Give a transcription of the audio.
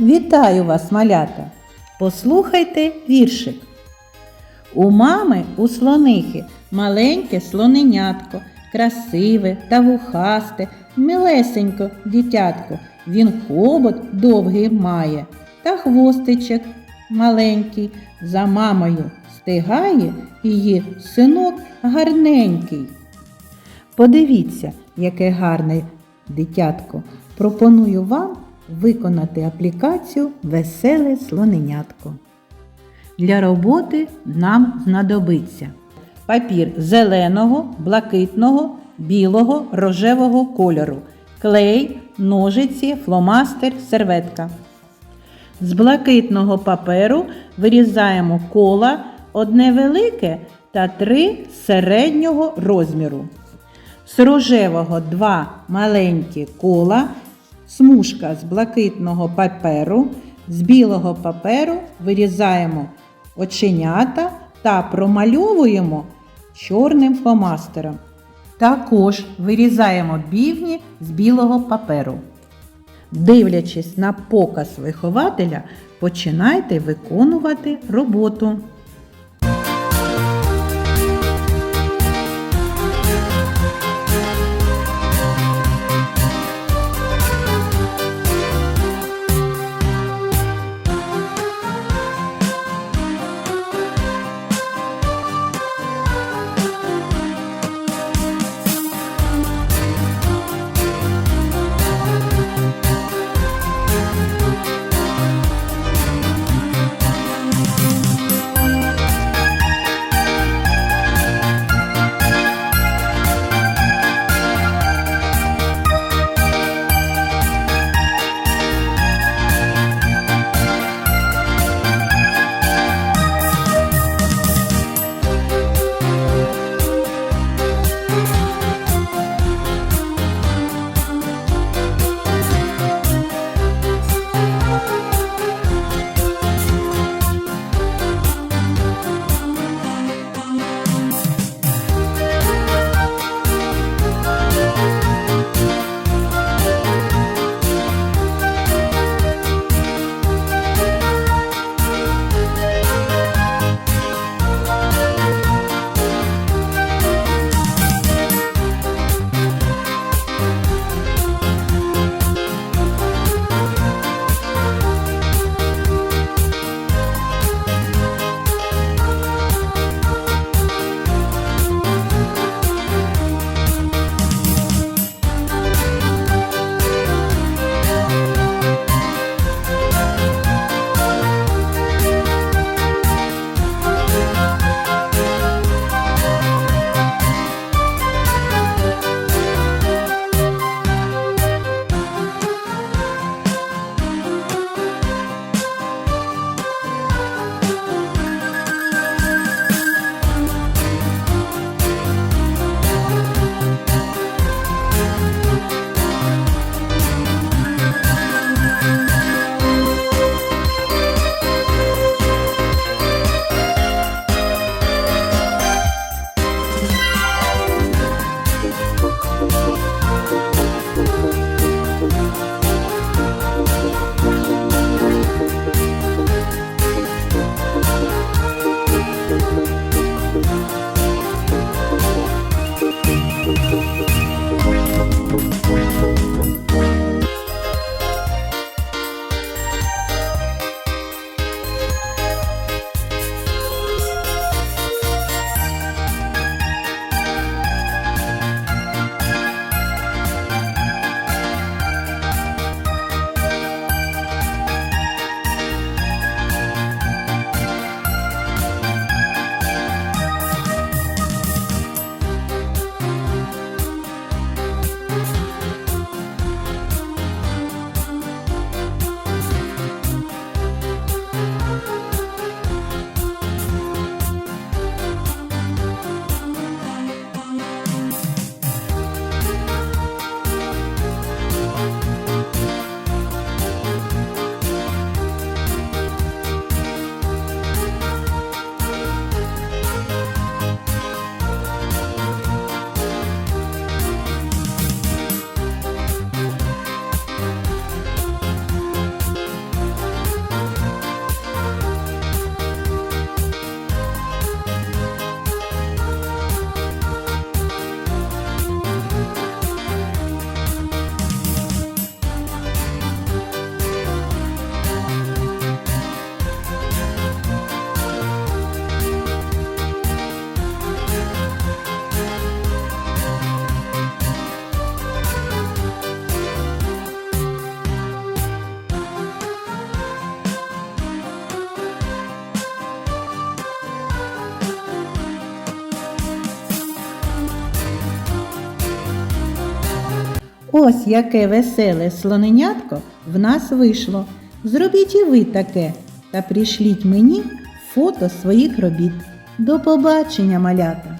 Вітаю вас, малята! Послухайте віршик. У мами у слонихи маленьке слоненятко, красиве та вухасте, милесенько дитятко. Він хобот довгий має, та хвостичок маленький. За мамою стигає її синок гарненький. Подивіться, яке гарне дитятко. Пропоную вам виконати аплікацію Веселе слоненятко. Для роботи нам знадобиться папір зеленого, блакитного, білого, рожевого кольору, клей, ножиці, фломастер, серветка. З блакитного паперу вирізаємо кола одне велике та три середнього розміру. З рожевого два маленькі кола, смужка з блакитного паперу, з білого паперу вирізаємо оченята та промальовуємо чорним фломастером. Також вирізаємо бівні з білого паперу. Дивлячись на показ вихователя, починайте виконувати роботу. Ось яке веселе слоненятко в нас вийшло. Зробіть і ви таке та прийшліть мені фото своїх робіт. До побачення, малята!